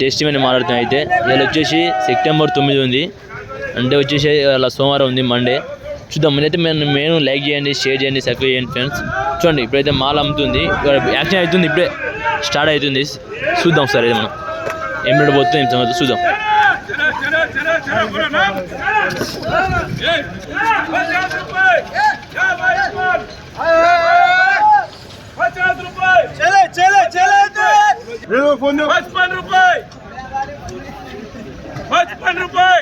Tasty అని మాట్లాడుతున్నాం అయితే ఇలా వచ్చేసి సెప్టెంబర్ తొమ్మిది ఉంది అంటే వచ్చేసి అలా సోమవారం ఉంది మండే చూద్దాం ముందైతే మేము మేము లైక్ చేయండి షేర్ చేయండి సబ్స్క్రైబ్ చేయండి ఫ్రెండ్స్ చూడండి ఇప్పుడైతే మాల్ అమ్ముతుంది ఇక్కడ యాక్షన్ అవుతుంది ఇప్పుడే స్టార్ట్ అవుతుంది చూద్దాం సార్ అయితే మనం ఏం పోతుంది ఏం సంగతి చూద్దాం पचास रुपए चले चले चले पचपन रुपए पचपन रुपए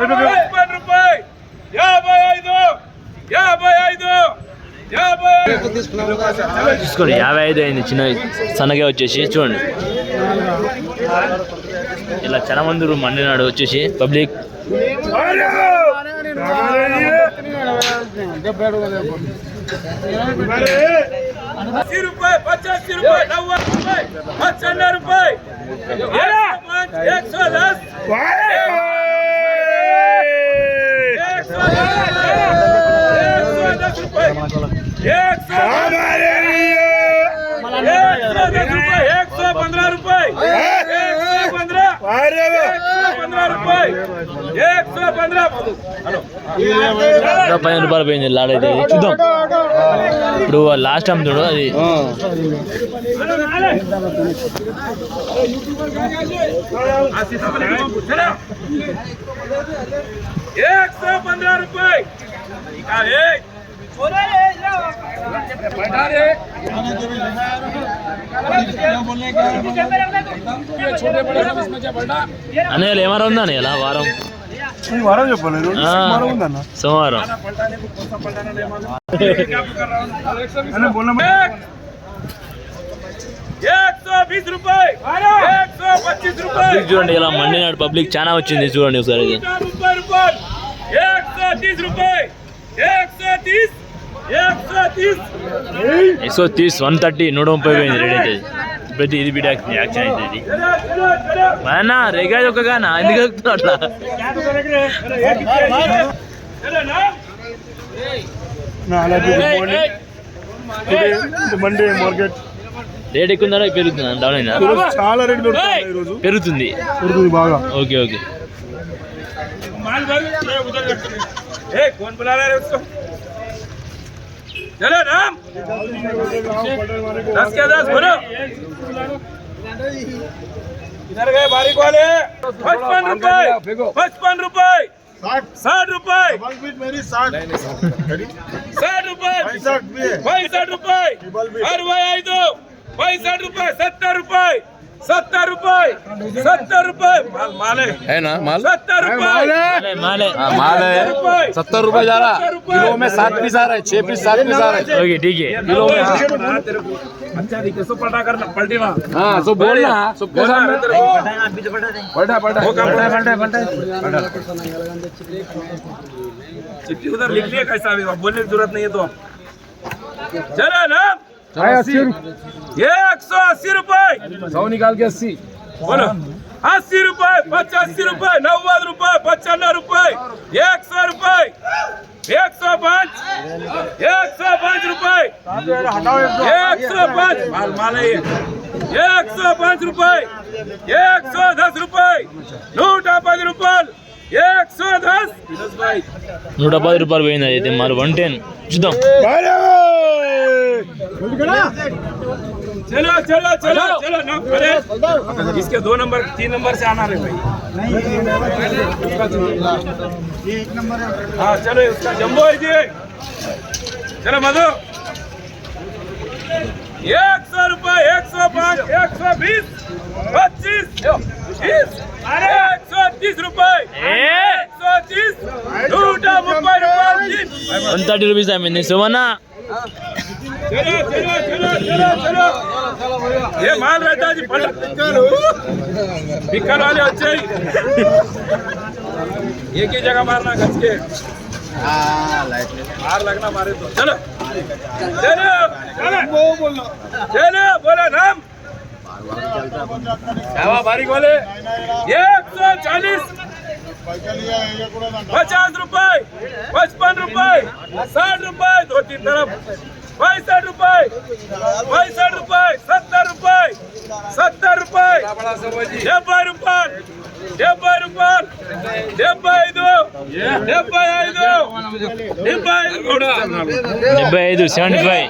पचपन रुपए యాభై ఐదు యాభై ఐదు యాభై చూసుకోండి యాభై ఐదు అయింది చిన్న సన్నగా వచ్చేసి చూడండి ఇలా చాలా మంది మండినాడు వచ్చేసి పబ్లిక్ अस्सी रुपए पचासी रुपए नब्बे रुपए पचानवे रुपए एक सौ पाँच एक सौ दस పదిహేను రూపాయలు పోయింది లాడ్ అయితే ఇది. చూద్దాం ఇప్పుడు లాస్ట్ అమ్ముతాడు అది एक सौ पंद्रह रुपए అన్నయ్య ఏమారం ఉందా అన్నయ్య వారం? వారం చెప్పలేదు. సోమవారం. చూడండి ఇలా మండి నాడు పబ్లిక్. చాలా వచ్చింది చూడండి ఒకసారి. एक सौ तीस रुपए एक सौ तीस एक सौ तीस ఎక్సో తీస్ వన్ థర్టీ నూట ముప్పై పోయింది రెడీ అయితే ప్రతి ఇది బిడ్ యాక్షన్ అయితే ఇది चलो चलो चलो అన్న రేగా ఒక్కగానా ఎందుకు వెళ్తున్నావు అట్లా चलो ना నా అలాగే good morning today Monday market rate ఎక్కువ ఉందా పెరుగుతుందా డౌన్ అయిందా ఈరోజు చాలా రేట్ దొరుకుతుంది ఈరోజు పెరుగుతుంది దొరుకుతుంది బాగా ఓకే ఓకే चलो राम। दस के दस बोलो। इधर गए बारीक वाले पचपन रुपए पचपन रुपए साठ। रुपए। मेरी साठ। साठ रुपए। पैंसठ भी है। पैंसठ रुपए। अरवై ఐదు पैंसठ रुपए सत्तर रुपए। सत्तर रुपये सत्तर रुपये। माल है। ना माल? सत्तर रुपये। माल है। माल है हाँ, सत्तर रुपये। जा रहा। किलो में सात पीस आ रहा छह पीस सात पीस आ रहा है। ठीक है। किलो में अच्छा हाँ। दिखे सो अच्छा, पलटा करना पलटीना हाँ सो बोलना सबके सामने पलटा पलटा पलटा पलटा पलटा चिट्ठी उधर लिख लिया कैसा बोलने की ज़रूरत नहीं है तो। चला ना। એકસો અસી રૂપિયા સૌ નિકાલ કે અસી બોલો अस्सी रुपए पचासी रुपए नब्बे रुपए पचानवे रुपए एक सौ रुपए एक सौ पाँच एक सौ पाँच रुपए एक सौ पाँच माल माल एक सौ पाँच रुपए एक सौ दस रुपए नूट पाँच रुपए એક સો દસ નોટા પાંચ રૂપિયા વેણ આવી મારું વન ટેન જુદા चलो चलो चलो चलो ना इसके दो नंबर तीन नंबर से आना रे भाई। ये नंबर हाँ चलो उसका जम्बो है जी। चलो मधु। एक सौ रुपए एक सौ पाँच एक सौ बीस पच्चीस अरे एक सौ तीस रुपये एक सौ तीस रुपये अंतर रुपये मिनी सुवना चलो चलो चलो चलो चलो ये माल रहता जी पलट पिक्कल वाले अच्छे ही। एक ही जगह मारना घस के। मार लगना मारे तो। चलो। चलो। चलो, बोलो नाम बारीक वाले? एक सौ चालीस। પચાસ રૂપિયા પચપન રૂપિયા સાઠ રૂપિયા ધોતી તરફ. પૈસઠ રૂપિયા પૈસઠ રૂપિયા સત્તર રૂપિયા સત્તર રૂપિયા ડેબ્બై રૂપિયા డెబ్బై రూపాయలు డెబ్బై ఐదు డెబ్బై ఐదు డెబ్బై ఐదు కూడా డెబ్బై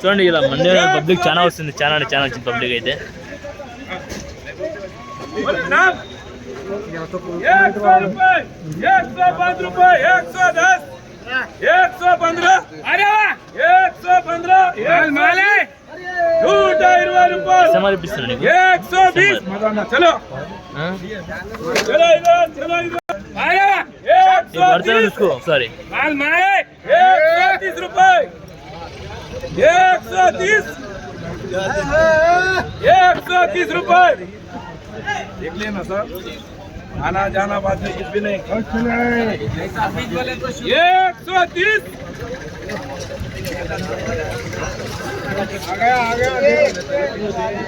చూడండి ఇలా మండే పబ్లిక్ చాలా వస్తుంది చాలా అంటే చాలా వచ్చింది పబ్లిక్ అయితే एक सौ रुपए एक सौ पाँच रुपए एक सौ दस एक सौ पंद्रह अरे एक सौ पंद्रह તમારે બીસ રનિંગ એકસો બીસ ચલો. ચલો સોરી માલ મારે એકસો ત્રીસ રૂપિયા. એકસો ત્રીસ એકસો ત્રીસ રૂપિયા. देख लेना आना जाना बाद में एक सौ तीस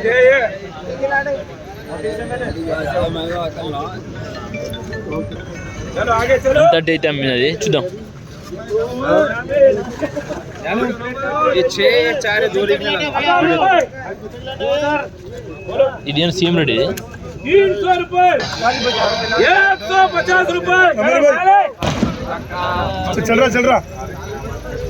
ये ये चलो आगे चलो థర్టీ అయితే అమ్మినది చూద్దాం ఇది ఏం సీఎం రెడ్డి ఇది तीन सौ रुपए एक सौ पचास रुपए चल रहा चल रहा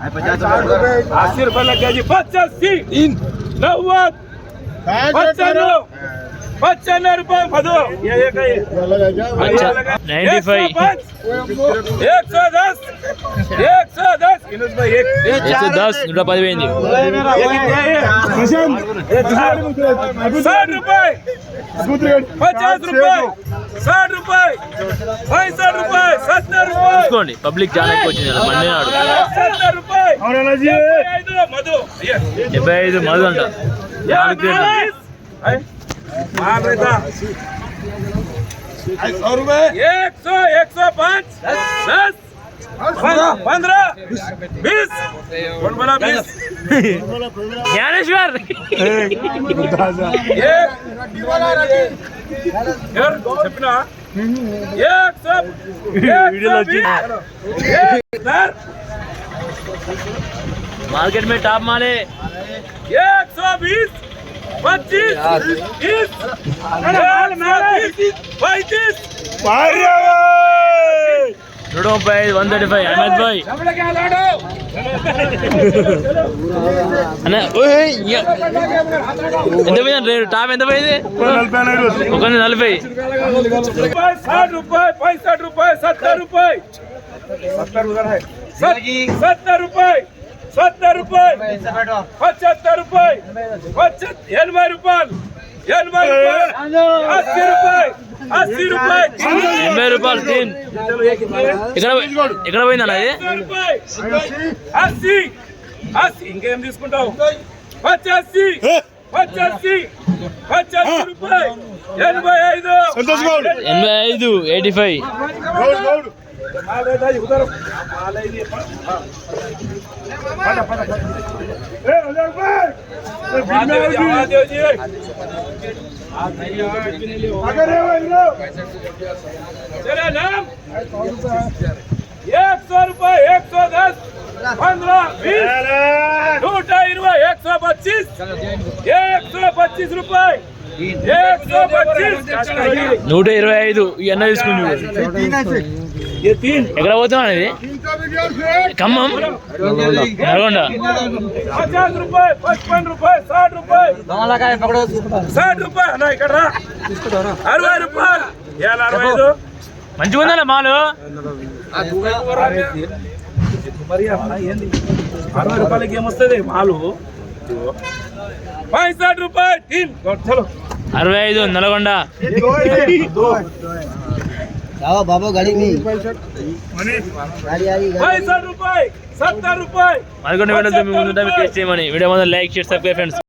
अस्सी रुपये लग गया जी पचासी नव्वद पचानवे પંચાણું રૂપિયા બધો એકસો પાંચ એકસો દસ એકસો एक सौ दस एक सौ दस विनोद भाई एक एक सौ दस నూట పది పోయింది साठ रुपए पचास रुपए साठ रुपए पैंसठ रुपए सत्तर रुपए చూసుకోండి పబ్లిక్ చాలా ఎక్కువ వచ్చింది ఇలా మండే నాడు सत्तर रुपए और है ना जी ఐదు మధు ये డెబ్బై ఐదు మధు అంట నాలుగు ప్లేట్లు. माल रहता सौ रुपए एक सौ एक सौ पाँच दस पंद्रह बीस बीस। ज्ञानेश्वर। मार्केट में टॉप माले एक सौ बीस। पच्चीस। पैतीस। पैंतीस बाहर నూట ముప్పై ఐదు one thirty five Ahmed Bhai అన్న ఓయ్, ఇయ్య. ఎంత పోయింది రేటు టాప్ ఎంత పోయింది ఒక నలభై रुपए साठ रुपए पैंसठ रुपए सत्तर रुपए सत्तर उधर है सत्तर रुपए सत्तर रुपए पचहत्तर रुपए पचहत्तर एनवे ఎనభై ఎనభై రూపాయలు తీన్ ఇక్కడ ఇక్కడ పోయిందన్న అది అస్సీ అస్సీ. ఇంకేం తీసుకుంటావు? వచ్చేసి వచ్చేసి ఎనభై ఐదు. ఎనభై ఐదు ఎయిటీ ఫైవ్. పడ એકસો રૂપિયા એકસો દસ પંદર વીસ દોઢા ઇરવા એકસો પચીસ એકસો પચીસ રૂપિયા. నూట ఇరవై ఐదు ఇవన్నీ తీసుకుని ఇక్కడ పోతున్నాను ఇది ఖమ్మం. నల్గొండ. పచాస్ రూపాయి పచ్పన్ రూపాయి రూపాయి. దొంగలకాయ పకడో రూపాయి అన్న ఇక్కడ అరవై రూపాయలు ఏళ్ళ అరవై ఐదు. మంచిగా ఉందా మాలు? అరవై రూపాయలకి ఏమొస్తుంది? మాలు. పాయింట్ సాठ రూపాయి అరవై ఐదు నల్గొండ. લાવો બાબો ગાડી ની సత్తర్ రూపాయి మరికొన్ని వీడియోతో మీ ముందు టేస్ట్ చేయమని వీడియో మొదలు లైక్ చేసి సబ్స్క్రైబ్ ఫ్రెండ్స్